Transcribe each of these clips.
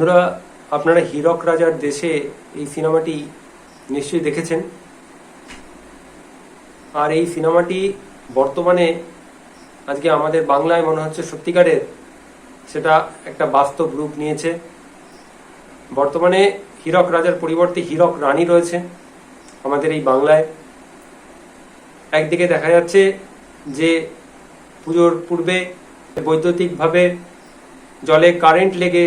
বন্ধুরা, আপনারা হীরক রাজার দেশে এই সিনেমাটি নিশ্চয়ই দেখেছেন। আর এই সিনেমাটি বর্তমানে আজকে আমাদের বাংলায় মনে হচ্ছে সত্যিকারের, সেটা একটা বাস্তব রূপ নিয়েছে। বর্তমানে হীরক রাজার পরিবর্তে হীরক রানী রয়েছে আমাদের এই বাংলায়। একদিকে দেখা যাচ্ছে যে পুজোর পূর্বে বৈদ্যুতিকভাবে জলে কারেন্ট লেগে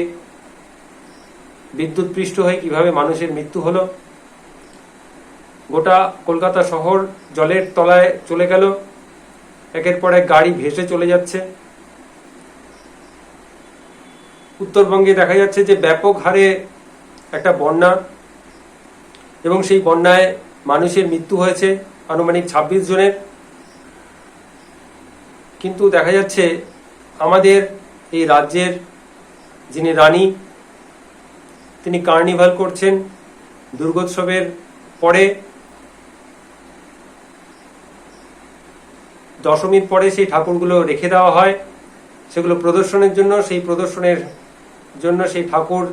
বিদ্যুৎ পৃষ্ঠ হয়ে কীভাবে মানুষের মৃত্যু হলো? গোটা কলকাতা শহর জলের তলায় চলে গেল। একের পর এক গাড়ি ভেসে চলে যাচ্ছে। উত্তরবঙ্গে দেখা যাচ্ছে যে ব্যাপক হারে একটা বন্যা এবং সেই বন্যায় মানুষের মৃত্যু হয়েছে আনুমানিক ছাব্বিশ জনের। কিন্তু দেখা যাচ্ছে আমাদের এই রাজ্যের যিনি রানী তিনি কার্নিভাল করছেন দুর্গোৎসবের পরে। দশমীর পরে সেই ঠাকুরগুলো রেখে দেওয়া হয়। সেগুলো প্রদর্শনের জন্য, সেই প্রদর্শনের জন্য সেই ঠাকুর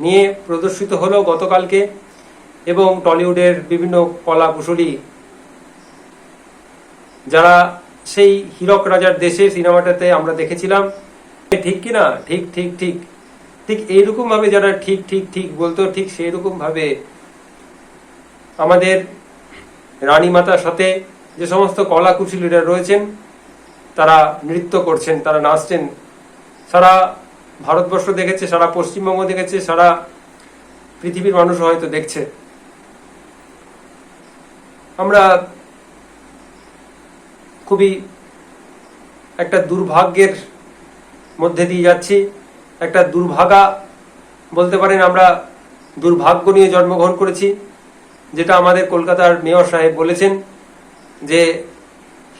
নিয়ে প্রদর্শিত হলো গতকালকে এবং টলিউডের বিভিন্ন কলা কুশলী যারা সেই হীরক রাজার দেশে সিনেমাটাতে আমরা দেখেছিলাম ঠিক কি না ঠিক ঠিক ঠিক। ঠিক এইরকম ভাবে যারা ঠিক ঠিক ঠিক বলতো, ঠিক সেই রকম ভাবে আমাদের রানী মাতার সাথে যে সমস্ত কলা কুশলীরা রয়েছেন, তারা নৃত্য করছেন, তারা নাচছেন। সারা ভারতবর্ষ দেখেছে, সারা পশ্চিমবঙ্গ দেখেছে, সারা পৃথিবীর মানুষ হয়তো দেখছে। আমরা খুবই একটা দুর্ভাগ্যের মধ্যে দিয়ে যাচ্ছি। একটা দুর্ভাগা বলতে পারেন আমরা দুর্ভাগ্য নিয়ে জন্মগ্রহণ করেছি, যেটা আমাদের কলকাতার মেয়র সাহেব বলেছেন যে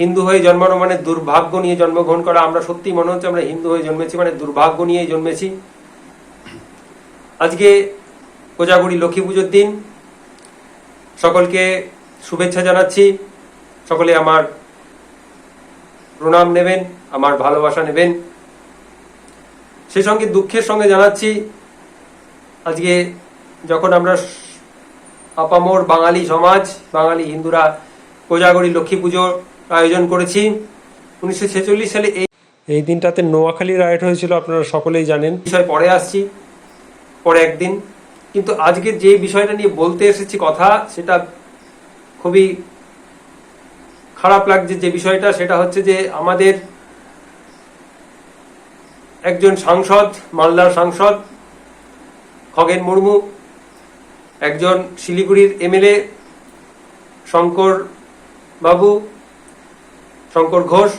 হিন্দু হয়ে জন্মানো মানে দুর্ভাগ্য নিয়ে জন্মগ্রহণ করা। আমরা সত্যি মনে হচ্ছে আমরা হিন্দু হয়ে জন্মেছি মানে দুর্ভাগ্য নিয়ে জন্মেছি। আজকে কোজাগুড়ি লক্ষ্মী পুজোর দিন। সকলকে শুভেচ্ছা জানাচ্ছি। সকলে আমার প্রণাম নেবেন, আমার ভালোবাসা নেবেন। সেই সঙ্গে দুঃখের সঙ্গে জানাচ্ছি আজকে যখন আমরা আপামোর বাঙালি সমাজ বাঙালি হিন্দুরা কোজাগরি লক্ষ্মী পুজোর আয়োজন করেছি উনিশশো ছেচল্লিশ সালে এই এই দিনটাতে নোয়াখালী রাইট হয়েছিল আপনারা সকলেই জানেন। বিষয় পরে আসছি পরে একদিন। কিন্তু আজকে যে বিষয়টা নিয়ে বলতে এসেছি কথা সেটা খুবই খারাপ লাগছে যে বিষয়টা সেটা হচ্ছে যে আমাদের একজন সাংসদ, মালদার সাংসদ, খগেন মুর্মু, একজন শিলিগুড়ির এমএলএ, শঙ্কর বাবু, শঙ্কর ঘোষ।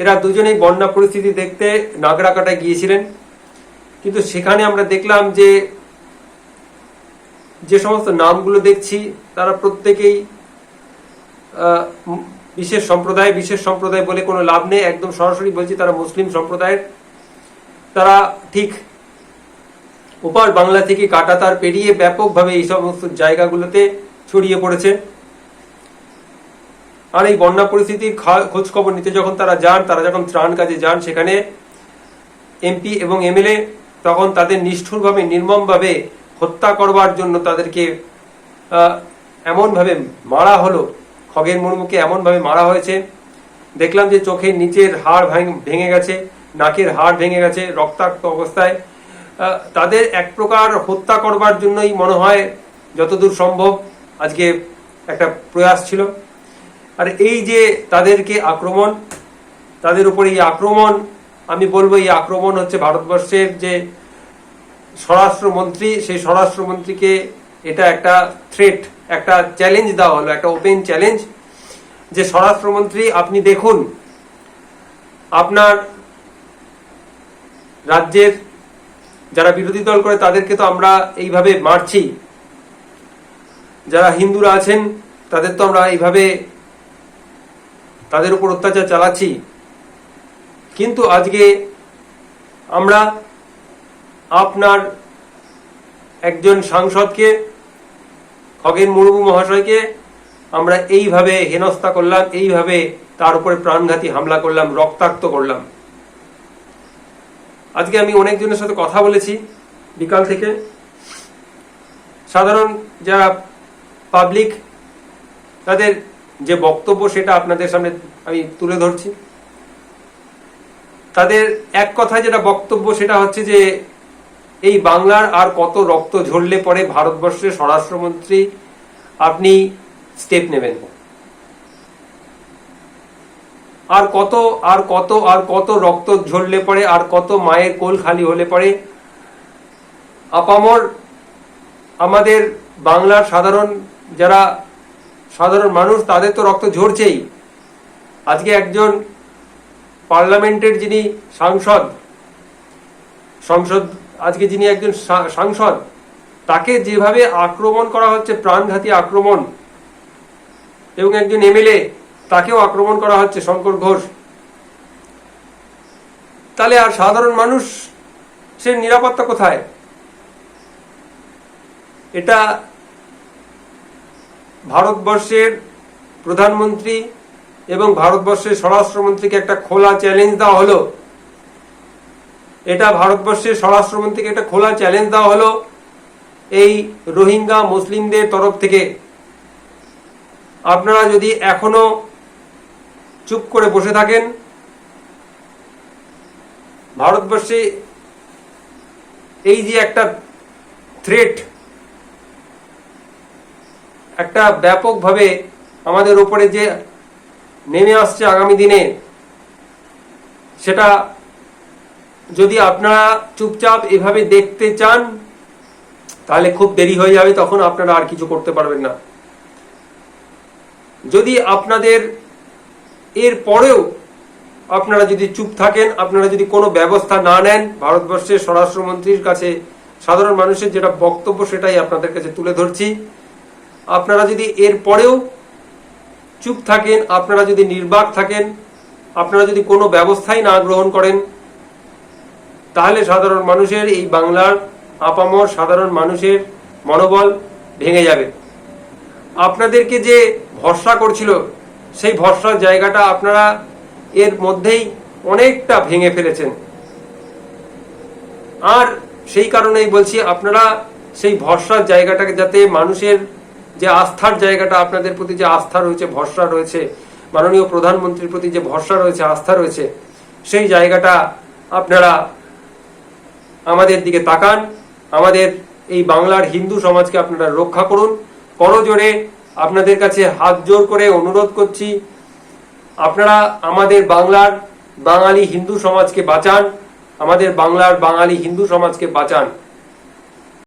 এরা দুজনেই বন্যা পরিস্থিতি দেখতে নাগরাকাটায় গিয়েছিলেন। কিন্তু সেখানে আমরা দেখলাম যে যে সমস্ত নামগুলো দেখছি, তারা প্রত্যেকেই বিশেষ সম্প্রদায় বিশেষ সম্প্রদায় বলে কোনো লাভ নেই। একদম সরাসরি বলছি, তারা মুসলিম সম্প্রদায়ের। তারা ঠিক ওপার বাংলা থেকে কাটাতার পেরিয়ে ব্যাপকভাবে এই সমস্ত জায়গাগুলোতে ছড়িয়ে পড়েছে। আর এই বন্যা পরিস্থিতির খোঁজ খবর নিতে যখন তারা যান, তারা যখন ত্রাণ কাজে যান, সেখানে এমপি এবং এমএলএ তখন তাদের নিষ্ঠুরভাবে, নির্মমভাবে হত্যা করবার জন্য তাদেরকে এমনভাবে মারা হলো। খগেন মুর্মুকে এমনভাবে মারা হয়েছে। দেখলাম যে চোখের নিচের হাড় ভেঙে গেছে। নাকের হাড় ভেঙে গেছে, রক্তাক্ত অবস্থায়। তাদের এক প্রকার হত্যা করবার জন্যই মনে হয় যতদূর সম্ভব আজকে একটা প্রয়াস ছিল। আর এই যে তাদেরকে আক্রমণ, তাদের উপর এই আক্রমণ, আমি বলব এই আক্রমণ হচ্ছে ভারতবর্ষের যে স্বরাষ্ট্রমন্ত্রী, সেই স্বরাষ্ট্রমন্ত্রীকে এটা একটা থ্রেট একটা চ্যালেঞ্জ দেওয়া হলো, একটা ওপেন চ্যালেঞ্জ যে স্বরাষ্ট্রমন্ত্রী, আপনি দেখুন, আপনার রাজ্যের যারা বিরোধী দল করে তাদেরকে তো আমরা এইভাবে মারছি। যারা হিন্দুরা আছেন, তাদের তো আমরা এইভাবে তাদের উপর অত্যাচার চালাচ্ছি। কিন্তু আজকে আমরা আপনার একজন সাংসদকে, খগেন মুর্মু মহাশয়কে আমরা এইভাবে হেনস্থা করলাম, এইভাবে তার উপরে প্রাণঘাতী হামলা করলাম, রক্তাক্ত করলাম। আজকে আমি অনেকজনের সাথে কথা বলেছি বিকাল থেকে। সাধারণ যারা পাবলিক তাদের যে বক্তব্য সেটা আপনাদের সামনে আমি তুলে ধরছি। তাদের এক কথায় যেটা বক্তব্য সেটা হচ্ছে যে, এই বাংলার আর কত রক্ত ঝরলে পরে ভারতবর্ষের স্বরাষ্ট্রমন্ত্রী আপনি স্টেপ নেবেন। আর কত আর কত আর কত রক্ত ঝরলে পরে আর কত মায়ের কোল খালি হলে পরে আপামর আমাদের বাংলার সাধারণ যারা সাধারণ মানুষ, তাদের তো রক্ত ঝরছেই। আজকে একজন পার্লামেন্টের যিনি সাংসদ, সংসদ, আজকে যিনি একজন সাংসদ, তাকে যেভাবে আক্রমণ করা হচ্ছে, প্রাণঘাতী আক্রমণ, এবং একজন এমএলএ তাকেও আক্রমণ করা হচ্ছে, শঙ্কর ঘোষ। তাহলে আর সাধারণ মানুষ, সে নিরাপত্তা কোথায়? এটা ভারতবর্ষের প্রধানমন্ত্রী এবং ভারতবর্ষের স্বরাষ্ট্রমন্ত্রীকে একটা খোলা চ্যালেঞ্জ দেওয়া হলো। এটা ভারতবর্ষের স্বরাষ্ট্রমন্ত্রীকে একটা খোলা চ্যালেঞ্জ দেওয়া হলো এই রোহিঙ্গা মুসলিমদের তরফ থেকে। আপনারা যদি এখনও চুপ করে বসে থাকেন। ভারতবর্ষে এই যে একটা থ্রেট একটা ব্যাপকভাবে আমাদের উপরে যে নেমে আসছে আগামী দিনে, সেটা যদি আপনারা চুপচাপ এভাবে দেখতে চান, তাহলে খুব দেরি হয়ে যাবে, তখন আপনারা আর কিছু করতে পারবেন না। যদি আপনাদের এর পরেও আপনারা যদি চুপ থাকেন, আপনারা যদি কোনো ব্যবস্থা না নেন, ভারতবর্ষের স্বরাষ্ট্রমন্ত্রীর কাছে সাধারণ মানুষের যেটা বক্তব্য সেটাই আপনাদের কাছে তুলে ধরছি। আপনারা যদি এর পরেও চুপ থাকেন, আপনারা যদি নির্বাক থাকেন, আপনারা যদি কোনো ব্যবস্থাই না গ্রহণ করেন, তাহলে সাধারণ মানুষের এই বাংলার আপামর সাধারণ মানুষের মনোবল ভেঙে যাবে। আপনাদেরকে যে ভরসা করছিল সেই ভরসার জায়গাটা আপনারা এর মধ্যেই অনেকটা ভেঙে ফেলেছেন। আর সেই কারণেই বলছি, আপনারা সেই ভরসার জায়গাটাকে যাতে মানুষের যে আস্থার জায়গাটা, আপনাদের প্রতি যে আস্থা রয়েছে, ভরসা রয়েছে, মাননীয় প্রধানমন্ত্রীর প্রতি যে ভরসা রয়েছে, আস্থা রয়েছে, সেই জায়গাটা আপনারা আমাদের দিকে তাকান। আমাদের এই বাংলার হিন্দু সমাজকে আপনারা রক্ষা করুন। করজোরে আপনাদের কাছে হাত জোর করে অনুরোধ করছি, আপনারা আমাদের বাংলার বাঙালি হিন্দু সমাজকে বাঁচান, আমাদের বাংলার বাঙালি হিন্দু সমাজকে বাঁচান।